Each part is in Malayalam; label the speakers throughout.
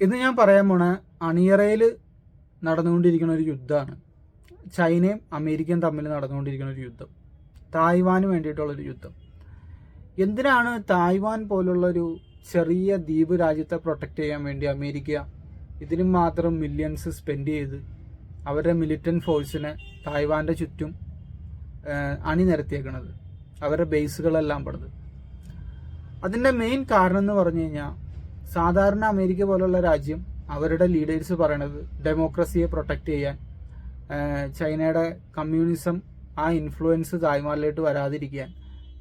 Speaker 1: ഇന്ന് ഞാൻ പറയാൻ പോണ അണിയറയിൽ നടന്നുകൊണ്ടിരിക്കുന്ന ഒരു യുദ്ധമാണ്. ചൈനയും അമേരിക്കയും തമ്മിൽ നടന്നുകൊണ്ടിരിക്കുന്ന ഒരു യുദ്ധം. തായ്വാന് വേണ്ടിയിട്ടുള്ളൊരു യുദ്ധം. എന്തിനാണ് തായ്വാൻ പോലുള്ളൊരു ചെറിയ ദ്വീപ് രാജ്യത്തെ പ്രൊട്ടക്റ്റ് ചെയ്യാൻ വേണ്ടി അമേരിക്ക ഇതിനും മാത്രം മില്യൺസ് സ്പെൻഡ് ചെയ്ത് അവരുടെ മിലിറ്റന്റ് ഫോഴ്സിനെ തായ്വാന്റെ ചുറ്റും അണിനിരത്തിയേക്കുന്നത് അവരുടെ ബേസുകളെല്ലാം പടുന്നത് അതിന്റെ മെയിൻ കാരണം എന്ന് പറഞ്ഞു കഴിഞ്ഞാൽ സാധാരണ അമേരിക്ക പോലുള്ള രാജ്യം അവരുടെ ലീഡേഴ്സ് പറയണത് ഡെമോക്രസിയെ പ്രൊട്ടക്റ്റ് ചെയ്യാൻ ചൈനയുടെ കമ്മ്യൂണിസം ആ ഇൻഫ്ലുവൻസ് തായ്മാലിലോട്ട് വരാതിരിക്കാൻ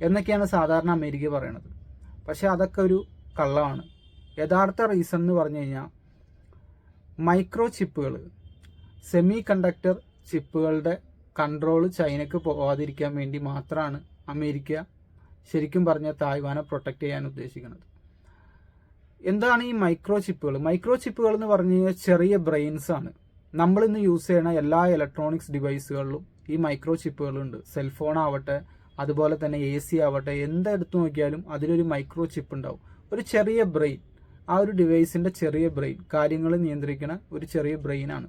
Speaker 1: എന്നൊക്കെയാണ് സാധാരണ അമേരിക്ക പറയണത്. പക്ഷേ അതൊക്കെ ഒരു കള്ളമാണ്. യഥാർത്ഥ റീസൺ എന്ന് പറഞ്ഞു കഴിഞ്ഞാൽ മൈക്രോ ചിപ്പുകൾ സെമി കണ്ടക്ടർ ചിപ്പുകളുടെ കൺട്രോൾ ചൈനയ്ക്ക് പോവാതിരിക്കാൻ വേണ്ടി മാത്രമാണ് അമേരിക്ക ശരിക്കും പറഞ്ഞാൽ തായ്വാനെ പ്രൊട്ടക്റ്റ് ചെയ്യാൻ ഉദ്ദേശിക്കുന്നത്. എന്താണ് ഈ മൈക്രോ ചിപ്പുകൾ മൈക്രോ ചിപ്പുകൾ എന്ന് പറഞ്ഞു കഴിഞ്ഞാൽ ചെറിയ ബ്രെയിൻസ് ആണ്. നമ്മൾ ഇന്ന് യൂസ് ചെയ്യുന്ന എല്ലാ ഇലക്ട്രോണിക്സ് ഡിവൈസുകളിലും ഈ മൈക്രോ ചിപ്പുകളുണ്ട് സെൽഫോൺ ആവട്ടെ അതുപോലെ തന്നെ എ സി ആവട്ടെ എന്തെടുത്ത് നോക്കിയാലും അതിലൊരു മൈക്രോ ചിപ്പ് ഉണ്ടാവും. ഒരു ചെറിയ ബ്രെയിൻ ആ ഒരു ഡിവൈസിന്റെ ചെറിയ ബ്രെയിൻ കാര്യങ്ങൾ നിയന്ത്രിക്കുന്ന ഒരു ചെറിയ ബ്രെയിനാണ്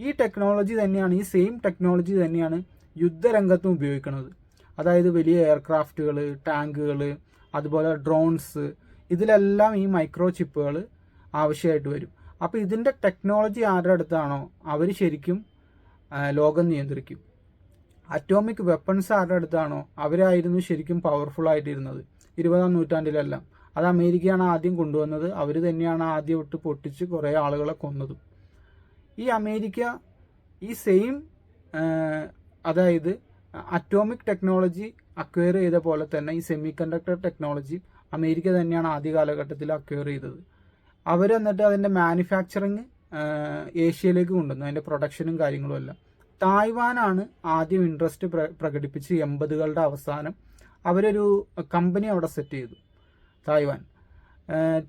Speaker 1: ഈ ടെക്നോളജി തന്നെയാണ് ഈ സെയിം ടെക്നോളജി തന്നെയാണ് യുദ്ധരംഗത്തും ഉപയോഗിക്കുന്നത്. അതായത് വലിയ എയർക്രാഫ്റ്റുകൾ ടാങ്കുകൾ അതുപോലെ ഡ്രോൺസ് ഇതിലെല്ലാം ഈ മൈക്രോ ചിപ്പുകൾ ആവശ്യമായിട്ട് വരും. അപ്പോൾ ഇതിന്റെ ടെക്നോളജി ആരുടെ അടുത്താണോ? അവർ ശരിക്കും ലോകം നിയന്ത്രിക്കും. അറ്റോമിക് വെപ്പൺസ് ആരുടെ അടുത്താണോ? അവരായിരുന്നു ശരിക്കും പവർഫുൾ ആയിട്ടിരുന്നത്. ഇരുപതാം നൂറ്റാണ്ടിലെല്ലാം. അത് അമേരിക്കയാണ് ആദ്യം കൊണ്ടുവന്നത്. അവർ തന്നെയാണ് ആദ്യം ഇട്ട് പൊട്ടിച്ച് കുറേ ആളുകളെ കൊന്നതും. ഈ അമേരിക്ക ഈ സെയിം അതായത് അറ്റോമിക് ടെക്നോളജി അക്വയർ ചെയ്ത പോലെ തന്നെ ഈ സെമി കണ്ടക്ടർ ടെക്നോളജി അമേരിക്ക തന്നെയാണ് ആദ്യ കാലഘട്ടത്തിൽ അക്വയർ ചെയ്തത്. അവർ എന്നിട്ട് അതിന്റെ മാനുഫാക്ചറിങ് ഏഷ്യയിലേക്ക് കൊണ്ടുവന്നു. അതിന്റെ പ്രൊഡക്ഷനും കാര്യങ്ങളും എല്ലാം. തായ്വാനാണ് ആദ്യം ഇൻട്രസ്റ്റ് പ്ര പ്രകടിപ്പിച്ച് എൺപതുകളുടെ അവസാനം. അവരൊരു കമ്പനി അവിടെ സെറ്റ് ചെയ്തു Taiwan.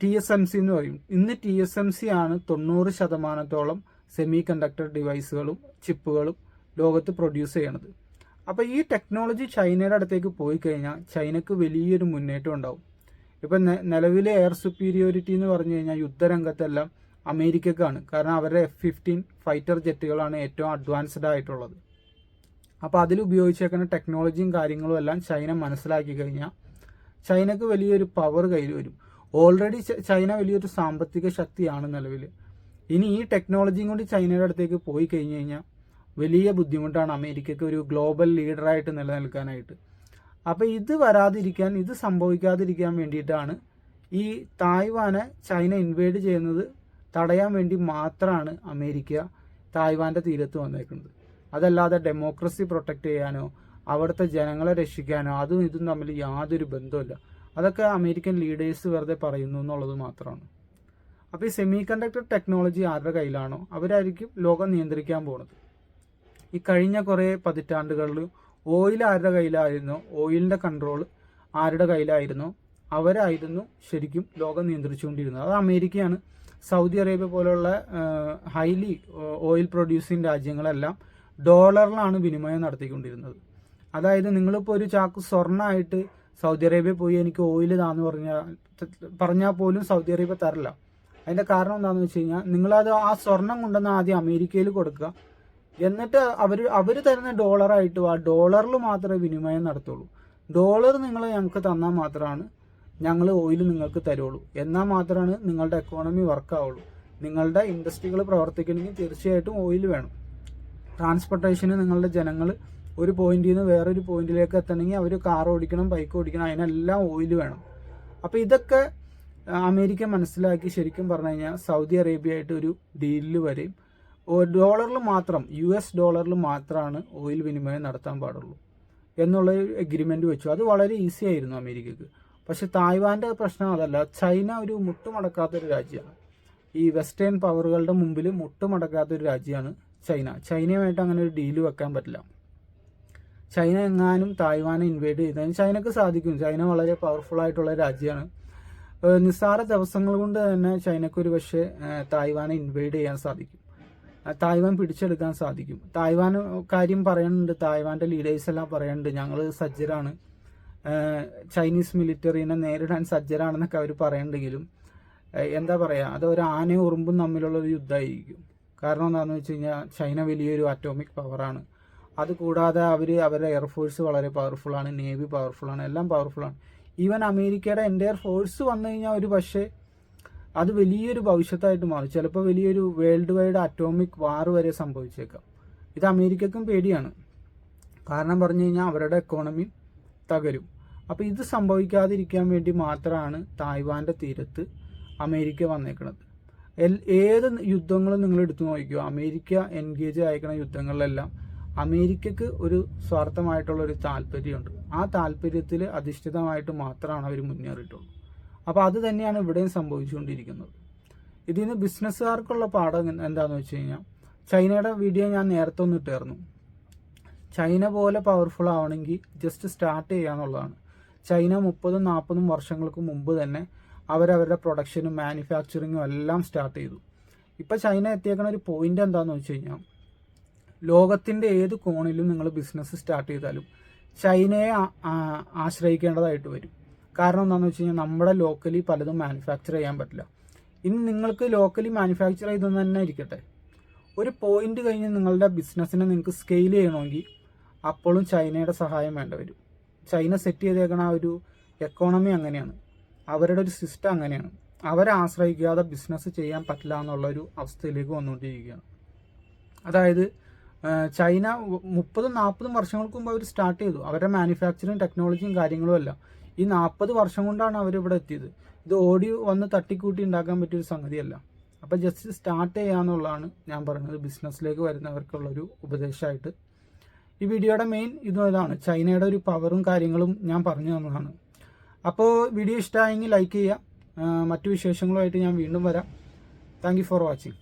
Speaker 1: T S M C എന്ന് പറയും. ഇന്ന് ടി എസ് എം സി ആണ് തൊണ്ണൂറ് ശതമാനത്തോളം സെമി കണ്ടക്ടർ ഡിവൈസുകളും ചിപ്പുകളും ലോകത്ത് പ്രൊഡ്യൂസ് ചെയ്യണത്. അപ്പോൾ ഈ ടെക്നോളജി ചൈനയുടെ അടുത്തേക്ക് പോയി കഴിഞ്ഞാൽ ചൈനക്ക് വലിയൊരു മുന്നേറ്റം ഉണ്ടാവും. ഇപ്പം നിലവിലെ എയർ സുപ്പീരിയോറിറ്റി എന്ന് പറഞ്ഞു കഴിഞ്ഞാൽ യുദ്ധരംഗത്തെല്ലാം അമേരിക്കക്കാണ്. കാരണം അവരുടെ എഫ് ഫിഫ്റ്റീൻ ഫൈറ്റർ ജെറ്റുകളാണ് ഏറ്റവും അഡ്വാൻസ്ഡ് ആയിട്ടുള്ളത്. അപ്പോൾ അതിൽ ഉപയോഗിച്ചേക്കുന്ന ടെക്നോളജിയും കാര്യങ്ങളും എല്ലാം ചൈന മനസ്സിലാക്കി കഴിഞ്ഞാൽ ചൈനക്ക് വലിയൊരു പവർ കയ്യിൽ വരും. ഓൾറെഡി ചൈന വലിയൊരു സാമ്പത്തിക ശക്തിയാണ് നിലവിൽ ഇനി ഈ ടെക്നോളജിയും കൊണ്ട് ചൈനയുടെ അടുത്തേക്ക് പോയി കഴിഞ്ഞു കഴിഞ്ഞാൽ വലിയ ബുദ്ധിമുട്ടാണ് അമേരിക്കക്ക് ഒരു ഗ്ലോബൽ ലീഡറായിട്ട് നിലനിൽക്കാനായിട്ട്. അപ്പോൾ ഇത് വരാതിരിക്കാൻ ഇത് സംഭവിക്കാതിരിക്കാൻ വേണ്ടിയിട്ടാണ് ഈ തായ്വാനെ ചൈന ഇൻവേഡ് ചെയ്യുന്നത്. തടയാൻ വേണ്ടി മാത്രമാണ് അമേരിക്ക തായ്വാന്റെ തീരത്ത് വന്നേക്കുന്നത്. അതല്ലാതെ ഡെമോക്രസി പ്രൊട്ടക്റ്റ് ചെയ്യാനോ അവിടുത്തെ ജനങ്ങളെ രക്ഷിക്കാനോ അതും ഇതും തമ്മിൽ യാതൊരു ബന്ധമില്ല അതൊക്കെ അമേരിക്കൻ ലീഡേഴ്സ് വെറുതെ പറയുന്നു എന്നുള്ളത് മാത്രമാണ്. അപ്പോൾ ഈ സെമി കണ്ടക്ടർ ടെക്നോളജി ആരുടെ കയ്യിലാണോ? അവരായിരിക്കും ലോകം നിയന്ത്രിക്കാൻ പോകുന്നത് ഈ കഴിഞ്ഞ കുറേ പതിറ്റാണ്ടുകളിൽ ഓയിൽ ആരുടെ കയ്യിലായിരുന്നു? ഓയിലിന്റെ കൺട്രോൾ ആരുടെ കയ്യിലായിരുന്നു? അവരായിരുന്നു ശരിക്കും ലോകം നിയന്ത്രിച്ചുകൊണ്ടിരുന്നത്. അത് അമേരിക്കയാണ്. സൗദി അറേബ്യ പോലുള്ള ഹൈലി ഓയിൽ പ്രൊഡ്യൂസിങ് രാജ്യങ്ങളെല്ലാം ഡോളറിലാണ് വിനിമയം നടത്തിക്കൊണ്ടിരുന്നത്. അതായത് നിങ്ങളിപ്പോൾ ഒരു ചാക്ക് സ്വർണമായിട്ട് സൗദി അറേബ്യ പോയി എനിക്ക് ഓയിൽ താന്ന് പറഞ്ഞാൽ പറഞ്ഞാൽ പോലും സൗദി അറേബ്യ തരില്ല. അതിന്റെ കാരണം എന്താണെന്ന് വെച്ച് കഴിഞ്ഞാൽ നിങ്ങളത് ആ സ്വർണം കൊണ്ടുവന്ന് ആദ്യം അമേരിക്കയിൽ കൊടുക്കുക. എന്നിട്ട് അവർ അവർ തരുന്ന ഡോളറായിട്ട് ആ ഡോളറിൽ മാത്രമേ വിനിമയം നടത്തുള്ളൂ. ഡോളർ നിങ്ങൾ ഞങ്ങൾക്ക് തന്നാൽ മാത്രമാണ് ഞങ്ങൾ ഓയിൽ നിങ്ങൾക്ക് തരുള്ളൂ. എന്നാൽ മാത്രമാണ് നിങ്ങളുടെ എക്കോണമി വർക്കാവുള്ളൂ നിങ്ങളുടെ ഇൻഡസ്ട്രികൾ പ്രവർത്തിക്കണമെങ്കിൽ തീർച്ചയായിട്ടും ഓയിൽ വേണം. ട്രാൻസ്പോർട്ടേഷന് നിങ്ങളുടെ ജനങ്ങൾ ഒരു പോയിന്റിൽ നിന്ന് വേറൊരു പോയിന്റിലേക്ക് എത്തണമെങ്കിൽ അവർ കാർ ഓടിക്കണം ബൈക്ക് ഓടിക്കണം അതിനെല്ലാം ഓയിൽ വേണം. അപ്പോൾ ഇതൊക്കെ അമേരിക്ക മനസ്സിലാക്കി ശരിക്കും പറഞ്ഞു കഴിഞ്ഞാൽ സൗദി അറേബ്യ ആയിട്ട് ഒരു ഡീലിൽ വരെയും ഡോളറിൽ മാത്രം യു എസ് ഡോളറിൽ മാത്രമാണ് ഓയിൽ വിനിമയം നടത്താൻ പാടുള്ളൂ എന്നുള്ള ഒരു എഗ്രിമെന്റ് വെച്ചു. അത് വളരെ ഈസി ആയിരുന്നു അമേരിക്കക്ക്. പക്ഷെ തായ്വാന്റെ പ്രശ്നം അതല്ല. ചൈന ഒരു മുട്ടുമടക്കാത്തൊരു രാജ്യമാണ്. ഈ വെസ്റ്റേൺ പവറുകളുടെ മുമ്പിൽ മുട്ടുമടക്കാത്തൊരു രാജ്യമാണ് ചൈന. ചൈനയുമായിട്ട് അങ്ങനെ ഒരു ഡീൽ വെക്കാൻ പറ്റില്ല. ചൈന എങ്ങാനും തായ്വാനെ ഇൻവേഡ് ചെയ്താൽ ചൈനക്ക് സാധിക്കും. ചൈന വളരെ പവർഫുൾ ആയിട്ടുള്ള രാജ്യമാണ്. നിസ്സാര ദിവസങ്ങൾ കൊണ്ട് തന്നെ ചൈനക്കൊരു പക്ഷേ തായ്വാനെ ഇൻവേഡ് ചെയ്യാൻ സാധിക്കും. തായ്വാൻ പിടിച്ചെടുക്കാൻ സാധിക്കും. തായ്വാൻ കാര്യം പറയുന്നുണ്ട് തായ്വാന്റെ ലീഡേഴ്സ് എല്ലാം പറയുന്നുണ്ട് ഞങ്ങൾ സജ്ജരാണ്. ചൈനീസ് മിലിറ്ററിനെ നേരിടാൻ സജ്ജരാണെന്നൊക്കെ അവർ പറയുന്നുണ്ടെങ്കിലും എന്താ പറയുക അത് ഒരു ആനയും ഉറുമ്പും തമ്മിലുള്ള ഒരു യുദ്ധമായിരിക്കും. കാരണം എന്താണെന്ന് വെച്ച് കഴിഞ്ഞാൽ ചൈന വലിയൊരു അറ്റോമിക് പവറാണ് അതുകൂടാതെ അവർ അവരുടെ എയർഫോഴ്സ് വളരെ പവർഫുള്ളാണ് നേവി പവർഫുള്ളാണ് എല്ലാം പവർഫുള്ളാണ് ഈവൻ അമേരിക്കയുടെ എന്റെ ഫോഴ്സ് വന്നു കഴിഞ്ഞാൽ ഒരു പക്ഷേ അത് വലിയൊരു ഭവിഷ്യത്തായിട്ട് മാറും. ചിലപ്പോൾ വലിയൊരു വേൾഡ് വൈഡ് അറ്റോമിക് വാർ വരെ സംഭവിച്ചേക്കാം. ഇത് അമേരിക്കക്കും പേടിയാണ്. കാരണം പറഞ്ഞു കഴിഞ്ഞാൽ അവരുടെ എക്കോണമി തകരും. അപ്പോൾ ഇത് സംഭവിക്കാതിരിക്കാൻ വേണ്ടി മാത്രമാണ് തായ്വാന്റെ തീരത്ത് അമേരിക്ക വന്നേക്കുന്നത് എൽ ഏത് യുദ്ധങ്ങളും നിങ്ങൾ എടുത്തു നോക്കിയോ അമേരിക്ക എൻഗേജ് അയക്കുന്ന യുദ്ധങ്ങളിലെല്ലാം അമേരിക്കക്ക് ഒരു സ്വാർത്ഥമായിട്ടുള്ള ഒരു താല്പര്യമുണ്ട്. ആ താല്പര്യത്തിൽ അധിഷ്ഠിതമായിട്ട് മാത്രമാണ് അവർ മുന്നേറിയിട്ടുള്ളൂ. അപ്പോൾ അത് തന്നെയാണ് ഇവിടെയും സംഭവിച്ചുകൊണ്ടിരിക്കുന്നത്. ഇതിൽ നിന്ന് ബിസിനസ്സുകാർക്കുള്ള പാഠം എന്താണെന്ന് വെച്ച് കഴിഞ്ഞാൽ ചൈനയുടെ വീഡിയോ ഞാൻ നേരത്തെ ഒന്ന് ഇട്ടായിരുന്നു ചൈന പോലെ പവർഫുൾ ആവണമെങ്കിൽ ജസ്റ്റ് സ്റ്റാർട്ട് ചെയ്യുക എന്നുള്ളതാണ്. ചൈന മുപ്പതും നാൽപ്പതും വർഷങ്ങൾക്ക് മുമ്പ് തന്നെ അവരവരുടെ പ്രൊഡക്ഷനും മാനുഫാക്ചറിങ്ങും എല്ലാം സ്റ്റാർട്ട് ചെയ്തു. ഇപ്പം ചൈന എത്തിയേക്കുന്ന ഒരു പോയിന്റ് എന്താണെന്ന് വെച്ച് കഴിഞ്ഞാൽ ലോകത്തിന്റെ ഏത് കോണിലും നിങ്ങൾ ബിസിനസ് സ്റ്റാർട്ട് ചെയ്താലും ചൈനയെ ആശ്രയിക്കേണ്ടതായിട്ട് വരും. കാരണം എന്താണെന്ന് വെച്ച് കഴിഞ്ഞാൽ നമ്മുടെ ലോക്കലി പലതും മാനുഫാക്ചർ ചെയ്യാൻ പറ്റില്ല. ഇനി നിങ്ങൾക്ക് ലോക്കലി മാനുഫാക്ചർ ചെയ്തെന്ന് തന്നെ ഇരിക്കട്ടെ ഒരു പോയിന്റ് കഴിഞ്ഞ് നിങ്ങളുടെ ബിസിനസ്സിനെ നിങ്ങൾക്ക് സ്കെയിൽ ചെയ്യണമെങ്കിൽ അപ്പോഴും ചൈനയുടെ സഹായം വേണ്ട വരും. ചൈന സെറ്റ് ചെയ്തേക്കണ ആ ഒരു എക്കോണമി അങ്ങനെയാണ്. അവരുടെ ഒരു സിസ്റ്റം അങ്ങനെയാണ്. അവരെ ആശ്രയിക്കാതെ ബിസിനസ് ചെയ്യാൻ പറ്റില്ല എന്നുള്ളൊരു അവസ്ഥയിലേക്ക് വന്നുകൊണ്ടിരിക്കുകയാണ്. അതായത് ചൈന മുപ്പതും നാൽപ്പതും വർഷങ്ങൾക്ക് മുമ്പ് അവർ സ്റ്റാർട്ട് ചെയ്തു. അവരുടെ മാനുഫാക്ചറിങ് ടെക്നോളജിയും കാര്യങ്ങളും എല്ലാം ഈ നാൽപ്പത് വർഷം കൊണ്ടാണ് അവർ ഇവിടെ എത്തിയത്. ഇത് ഓടി വന്ന് തട്ടിക്കൂട്ടി ഉണ്ടാക്കാൻ പറ്റിയൊരു സംഗതിയല്ല. അപ്പം ജസ്റ്റ് സ്റ്റാർട്ട് ചെയ്യാന്നുള്ളതാണ് ഞാൻ പറയുന്നത് ബിസിനസ്സിലേക്ക് വരുന്നവർക്കുള്ളൊരു ഉപദേശമായിട്ട്. ഈ വീഡിയോയുടെ മെയിൻ ഇതും ഇതാണ് ചൈനയുടെ ഒരു പവറും കാര്യങ്ങളും ഞാൻ പറഞ്ഞു തന്നതാണ്. അപ്പോൾ വീഡിയോ ഇഷ്ടമായെങ്കിൽ ലൈക്ക് ചെയ്യുക. മറ്റു വിശേഷങ്ങളുമായിട്ട് ഞാൻ വീണ്ടും വരാം. Thank for watching